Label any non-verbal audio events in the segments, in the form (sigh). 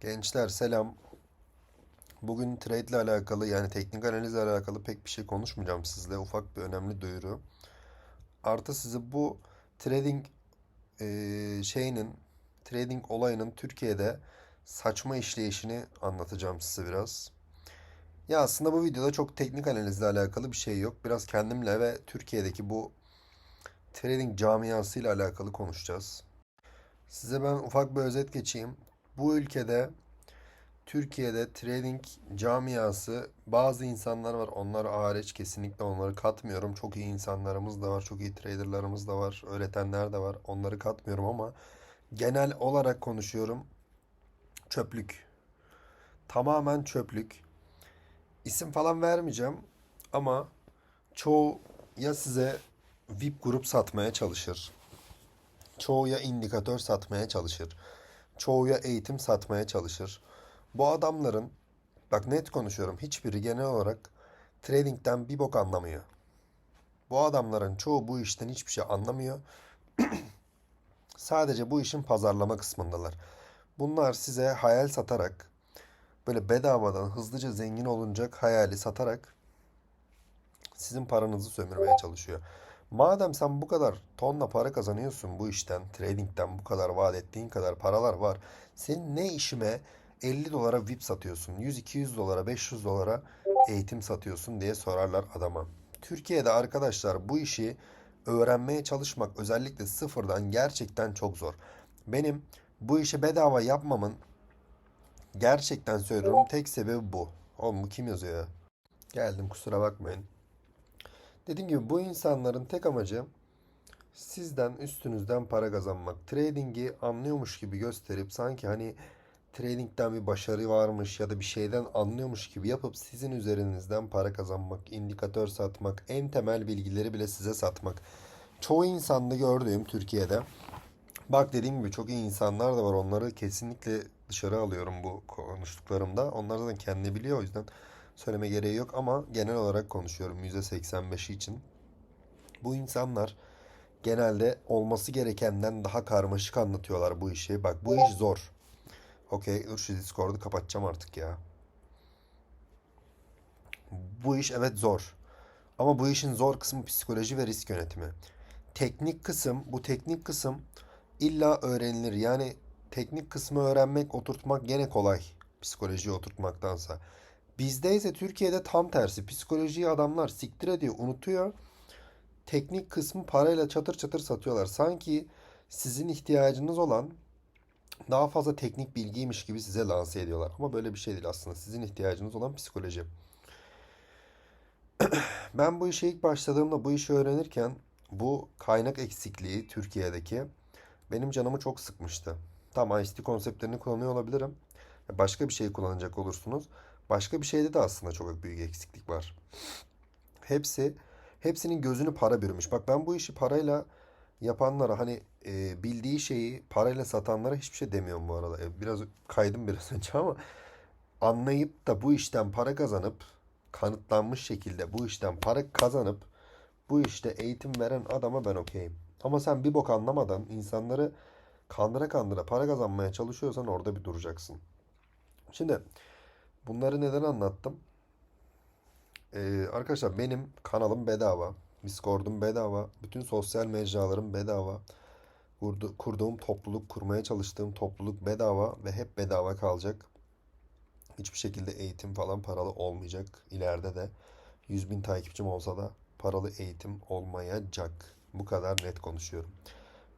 Gençler selam. Bugün trade ile alakalı yani teknik analizle alakalı pek bir şey konuşmayacağım sizle. Ufak bir önemli duyuru. Artı sizi bu trading eee, şeyinin, trading olayının Türkiye'de saçma işleyişini anlatacağım size biraz. Ya aslında bu videoda çok teknik analizle alakalı bir şey yok. Biraz kendimle ve Türkiye'deki bu trading camiasıyla alakalı konuşacağız. Size ben ufak bir özet geçeyim. Bu ülkede Türkiye'de trading camiası bazı insanlar var. Onlar hariç kesinlikle onları katmıyorum. Çok iyi insanlarımız da var. Çok iyi traderlarımız da var. Öğretenler de var. Onları katmıyorum ama genel olarak konuşuyorum. Çöplük. Tamamen çöplük. İsim falan vermeyeceğim ama çoğu ya size VIP grup satmaya çalışır. Çoğu ya indikatör satmaya çalışır. Çoğu ya eğitim satmaya çalışır. Bu adamların, bak net konuşuyorum, hiçbiri genel olarak trading'den bir bok anlamıyor. Bu adamların çoğu bu işten hiçbir şey anlamıyor. (clears throat) Sadece bu işin pazarlama kısmındalar. Bunlar size hayal satarak, böyle bedavadan hızlıca zengin olunacak hayali satarak sizin paranızı sömürmeye çalışıyor. Madem sen bu kadar tonla para kazanıyorsun bu işten, trading'den bu kadar vaat ettiğin kadar paralar var. Senin ne işime 50 dolara VIP satıyorsun, 100-200 dolara, 500 dolara eğitim satıyorsun diye sorarlar adama. Türkiye'de arkadaşlar bu işi öğrenmeye çalışmak özellikle sıfırdan gerçekten çok zor. Benim bu işi bedava yapmamın gerçekten söylüyorum tek sebebi bu. Oğlum bu kim yazıyor ya? Geldim kusura bakmayın. Dediğim gibi bu insanların tek amacı sizden üstünüzden para kazanmak. Trading'i anlıyormuş gibi gösterip sanki hani trading'den bir başarı varmış ya da bir şeyden anlıyormuş gibi yapıp sizin üzerinizden para kazanmak, indikatör satmak, en temel bilgileri bile size satmak. Çoğu insanda gördüğüm Türkiye'de bak dediğim gibi çok iyi insanlar da var. Onları kesinlikle dışarı alıyorum bu konuştuklarımda. Onlar zaten kendi biliyor o yüzden söyleme gereği yok ama genel olarak konuşuyorum %85'i için. Bu insanlar genelde olması gerekenden daha karmaşık anlatıyorlar bu işi. Bak bu iş zor. Okey, dur şu Discord'u kapatacağım artık ya. Bu iş evet zor. Ama bu işin zor kısmı psikoloji ve risk yönetimi. Teknik kısım, bu teknik kısım illa öğrenilir. Yani teknik kısmı öğrenmek, oturtmak gene kolay. Psikolojiyi oturtmaktansa. Bizde ise Türkiye'de tam tersi. Psikolojiyi adamlar siktir ediyor, unutuyor. Teknik kısmı parayla çatır çatır satıyorlar. Sanki sizin ihtiyacınız olan daha fazla teknik bilgiymiş gibi size lanse ediyorlar. Ama böyle bir şey değil aslında. Sizin ihtiyacınız olan psikoloji. (clears throat) Ben bu işe ilk başladığımda bu işi öğrenirken bu kaynak eksikliği Türkiye'deki benim canımı çok sıkmıştı. Tam ICT konseptlerini kullanıyor olabilirim. Başka bir şey kullanacak olursunuz. Başka bir şeyde de aslında çok büyük eksiklik var. Hepsi hepsinin gözünü para bürümüş. Bak ben bu işi parayla yapanlara hani e, bildiği şeyi parayla satanlara hiçbir şey demiyorum bu arada. E, biraz kaydım biraz (laughs) önce ama anlayıp da bu işten para kazanıp kanıtlanmış şekilde bu işten para kazanıp bu işte eğitim veren adama ben okeyim. Ama sen bir bok anlamadan insanları kandıra kandıra para kazanmaya çalışıyorsan orada bir duracaksın. Şimdi bunları neden anlattım? Ee, arkadaşlar benim kanalım bedava. Discord'um bedava. Bütün sosyal mecralarım bedava. Kurdu- kurduğum topluluk, kurmaya çalıştığım topluluk bedava ve hep bedava kalacak. Hiçbir şekilde eğitim falan paralı olmayacak. İleride de 100 bin takipçim olsa da paralı eğitim olmayacak. Bu kadar net konuşuyorum.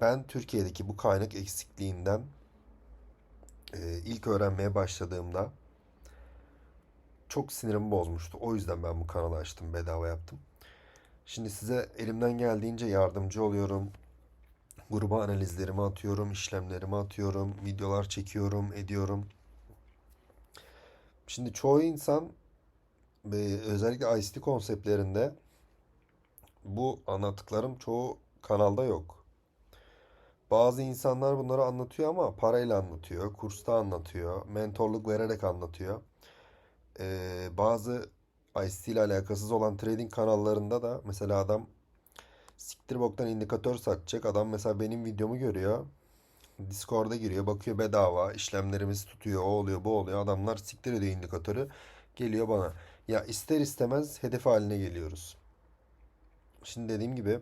Ben Türkiye'deki bu kaynak eksikliğinden e, ilk öğrenmeye başladığımda çok sinirimi bozmuştu. O yüzden ben bu kanalı açtım, bedava yaptım. Şimdi size elimden geldiğince yardımcı oluyorum. Gruba analizlerimi atıyorum, işlemlerimi atıyorum, videolar çekiyorum, ediyorum. Şimdi çoğu insan e, özellikle ICT konseptlerinde bu anlattıklarım çoğu kanalda yok. Bazı insanlar bunları anlatıyor ama parayla anlatıyor, kursta anlatıyor, mentorluk vererek anlatıyor. Ee, bazı ICT ile alakasız olan trading kanallarında da mesela adam siktir boktan indikatör satacak. Adam mesela benim videomu görüyor. Discord'a giriyor, bakıyor bedava, işlemlerimiz tutuyor, o oluyor, bu oluyor. Adamlar siktir ediyor indikatörü, geliyor bana. Ya ister istemez hedef haline geliyoruz. Şimdi dediğim gibi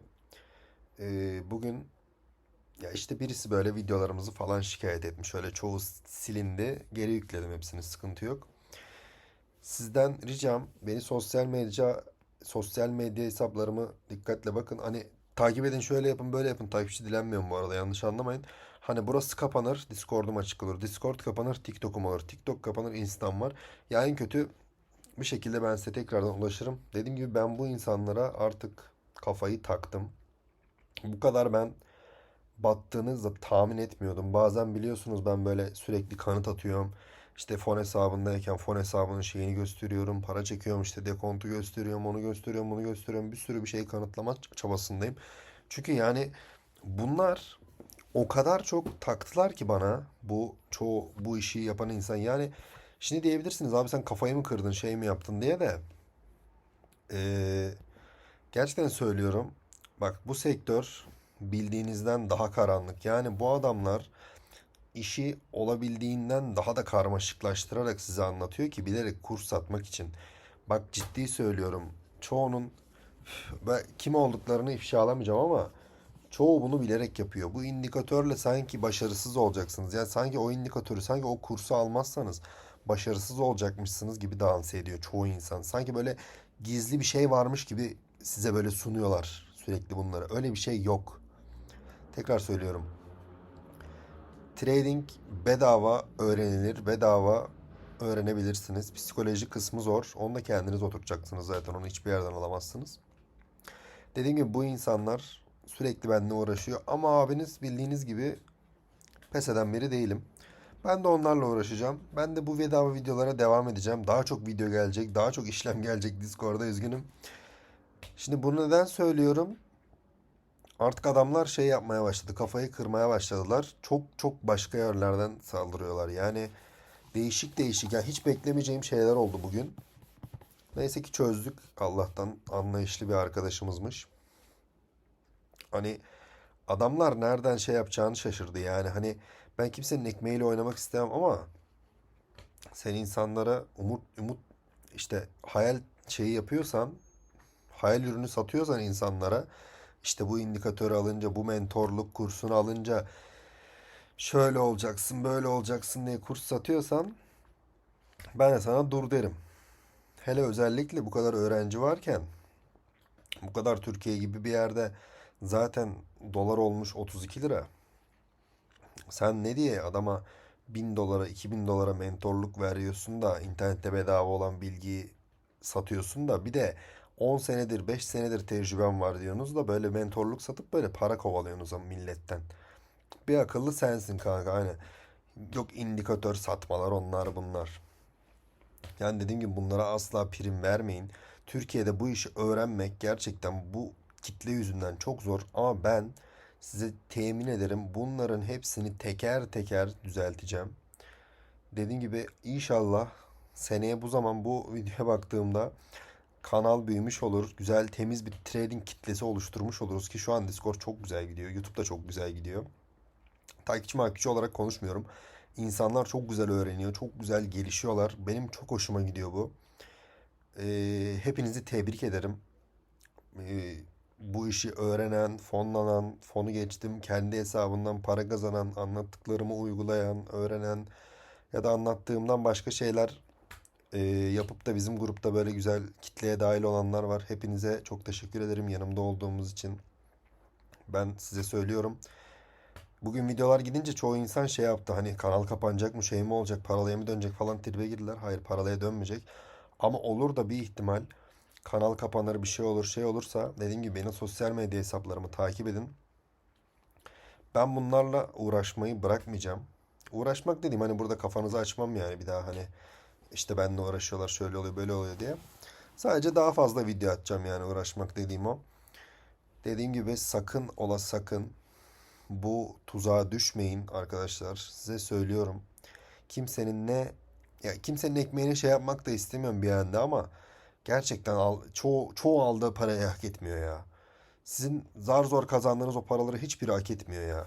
e, bugün ya işte birisi böyle videolarımızı falan şikayet etmiş. Öyle çoğu silindi. Geri yükledim hepsini, sıkıntı yok. Sizden ricam beni sosyal medya sosyal medya hesaplarımı dikkatle bakın. Hani takip edin şöyle yapın böyle yapın. Takipçi dilenmiyorum bu arada yanlış anlamayın. Hani burası kapanır Discord'um açık olur. Discord kapanır TikTok'um olur. TikTok kapanır Insta'm var. Ya en kötü bir şekilde ben size tekrardan ulaşırım. Dediğim gibi ben bu insanlara artık kafayı taktım. Bu kadar ben battığınızı tahmin etmiyordum. Bazen biliyorsunuz ben böyle sürekli kanıt atıyorum. İşte fon hesabındayken fon hesabının şeyini gösteriyorum. Para çekiyorum işte dekontu gösteriyorum. Onu gösteriyorum bunu gösteriyorum. Bir sürü bir şey kanıtlama çabasındayım. Çünkü yani bunlar o kadar çok taktılar ki bana bu çoğu bu işi yapan insan. Yani şimdi diyebilirsiniz abi sen kafayı mı kırdın şey mi yaptın diye de. Ee, gerçekten söylüyorum. Bak bu sektör bildiğinizden daha karanlık. Yani bu adamlar işi olabildiğinden daha da karmaşıklaştırarak size anlatıyor ki bilerek kurs satmak için. Bak ciddi söylüyorum. Çoğunun ben kim olduklarını ifşalamayacağım ama çoğu bunu bilerek yapıyor. Bu indikatörle sanki başarısız olacaksınız. Yani sanki o indikatörü, sanki o kursu almazsanız başarısız olacakmışsınız gibi dans ediyor çoğu insan. Sanki böyle gizli bir şey varmış gibi size böyle sunuyorlar sürekli bunları. Öyle bir şey yok. Tekrar söylüyorum. Trading bedava öğrenilir, bedava öğrenebilirsiniz. Psikoloji kısmı zor. Onu da kendiniz oturacaksınız zaten. Onu hiçbir yerden alamazsınız. Dediğim gibi bu insanlar sürekli benimle uğraşıyor. Ama abiniz bildiğiniz gibi pes eden biri değilim. Ben de onlarla uğraşacağım. Ben de bu bedava videolara devam edeceğim. Daha çok video gelecek, daha çok işlem gelecek Discord'da üzgünüm. Şimdi bunu neden söylüyorum? Artık adamlar şey yapmaya başladı. Kafayı kırmaya başladılar. Çok çok başka yerlerden saldırıyorlar. Yani değişik değişik. Yani hiç beklemeyeceğim şeyler oldu bugün. Neyse ki çözdük. Allah'tan anlayışlı bir arkadaşımızmış. Hani adamlar nereden şey yapacağını şaşırdı yani. Hani ben kimsenin ekmeğiyle oynamak istemem ama sen insanlara umut umut işte hayal şeyi yapıyorsan hayal ürünü satıyorsan insanlara işte bu indikatörü alınca, bu mentorluk kursunu alınca şöyle olacaksın, böyle olacaksın diye kurs satıyorsan ben de sana dur derim. Hele özellikle bu kadar öğrenci varken, bu kadar Türkiye gibi bir yerde zaten dolar olmuş 32 lira. Sen ne diye adama 1000 dolara, 2000 dolara mentorluk veriyorsun da internette bedava olan bilgiyi satıyorsun da bir de 10 senedir 5 senedir tecrübem var diyorsunuz da böyle mentorluk satıp böyle para kovalıyorsunuz milletten. Bir akıllı sensin kanka aynen. Yok indikatör satmalar onlar bunlar. Yani dediğim gibi bunlara asla prim vermeyin. Türkiye'de bu işi öğrenmek gerçekten bu kitle yüzünden çok zor ama ben size temin ederim bunların hepsini teker teker düzelteceğim. Dediğim gibi inşallah seneye bu zaman bu (laughs) videoya baktığımda kanal büyümüş olur. Güzel temiz bir trading kitlesi oluşturmuş oluruz ki şu an Discord çok güzel gidiyor. YouTube da çok güzel gidiyor. Takipçi makipçi olarak konuşmuyorum. İnsanlar çok güzel öğreniyor. Çok güzel gelişiyorlar. Benim çok hoşuma gidiyor bu. Ee, hepinizi tebrik ederim. Ee, bu işi öğrenen, fonlanan, fonu geçtim, kendi hesabından para kazanan, anlattıklarımı uygulayan, öğrenen ya da anlattığımdan başka şeyler e, yapıp da bizim grupta böyle güzel kitleye dahil olanlar var. Hepinize çok teşekkür ederim yanımda olduğumuz için. Ben size söylüyorum. Bugün videolar gidince çoğu insan şey yaptı. Hani kanal kapanacak mı, şey mi olacak, paralaya mı dönecek falan tribe girdiler. Hayır paralaya dönmeyecek. Ama olur da bir ihtimal kanal kapanır bir şey olur şey olursa dediğim gibi benim sosyal medya hesaplarımı takip edin. Ben bunlarla uğraşmayı bırakmayacağım. Uğraşmak dediğim hani burada kafanızı açmam yani bir daha hani işte benimle uğraşıyorlar şöyle oluyor böyle oluyor diye. Sadece daha fazla video atacağım yani uğraşmak dediğim o. Dediğim gibi sakın ola sakın bu tuzağa düşmeyin arkadaşlar. Size söylüyorum. Kimsenin ne ya kimsenin ekmeğini şey yapmak da istemiyorum bir anda ama gerçekten al, çoğu, çoğu aldığı parayı hak etmiyor ya. Sizin zar zor kazandığınız o paraları hiçbiri hak etmiyor ya.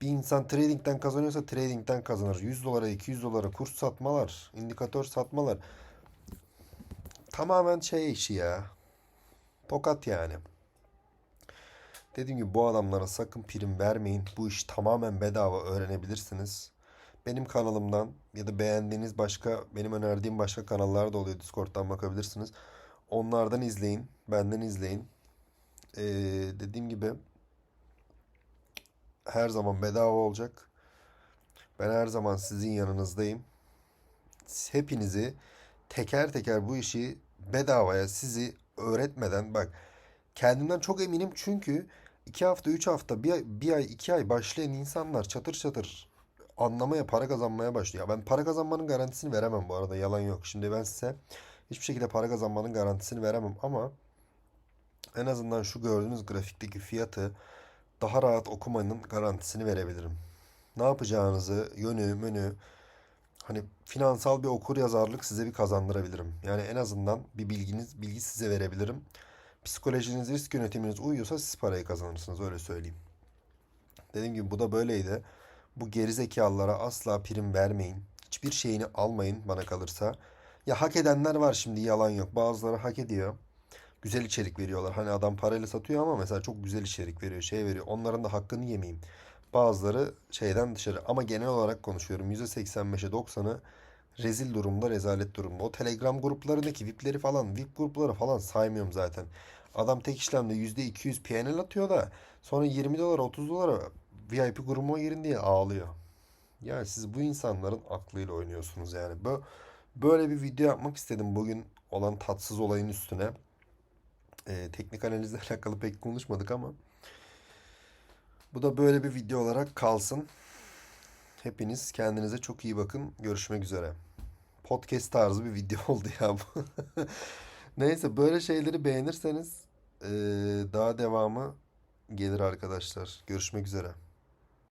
Bir insan trading'den kazanıyorsa trading'den kazanır. 100 dolara 200 dolara kurs satmalar, indikatör satmalar. Tamamen şey işi ya. Tokat yani. Dediğim gibi bu adamlara sakın prim vermeyin. Bu iş tamamen bedava öğrenebilirsiniz. Benim kanalımdan ya da beğendiğiniz başka, benim önerdiğim başka kanallar da oluyor. Discord'dan bakabilirsiniz. Onlardan izleyin, benden izleyin. Ee, dediğim gibi her zaman bedava olacak. Ben her zaman sizin yanınızdayım. Hepinizi teker teker bu işi bedavaya sizi öğretmeden bak kendimden çok eminim çünkü iki hafta üç hafta bir bir ay iki ay başlayan insanlar çatır çatır anlamaya para kazanmaya başlıyor. Ben para kazanmanın garantisini veremem bu arada yalan yok. Şimdi ben size hiçbir şekilde para kazanmanın garantisini veremem ama en azından şu gördüğünüz grafikteki fiyatı daha rahat okumanın garantisini verebilirim. Ne yapacağınızı, yönü, menü, hani finansal bir okur yazarlık size bir kazandırabilirim. Yani en azından bir bilginiz, bilgi size verebilirim. Psikolojiniz, risk yönetiminiz uyuyorsa siz parayı kazanırsınız öyle söyleyeyim. Dediğim gibi bu da böyleydi. Bu gerizekalılara asla prim vermeyin. Hiçbir şeyini almayın bana kalırsa. Ya hak edenler var şimdi yalan yok. Bazıları hak ediyor. Güzel içerik veriyorlar. Hani adam parayla satıyor ama mesela çok güzel içerik veriyor, şey veriyor. Onların da hakkını yemeyeyim. Bazıları şeyden dışarı ama genel olarak konuşuyorum. %85'e 90'ı rezil durumda, rezalet durumda. O Telegram gruplarındaki VIP'leri falan, VIP grupları falan saymıyorum zaten. Adam tek işlemde %200 PNL atıyor da sonra 20 dolara 30 dolara VIP grubuma girin diye ağlıyor. Yani siz bu insanların aklıyla oynuyorsunuz yani. Bö- Böyle bir video yapmak istedim bugün olan tatsız olayın üstüne. Ee, teknik analizle (laughs) alakalı pek konuşmadık ama bu da böyle bir video olarak kalsın. Hepiniz kendinize çok iyi bakın. Görüşmek üzere. Podcast tarzı bir video (laughs) oldu ya bu. (laughs) Neyse böyle şeyleri beğenirseniz eee, daha devamı gelir arkadaşlar. Görüşmek üzere.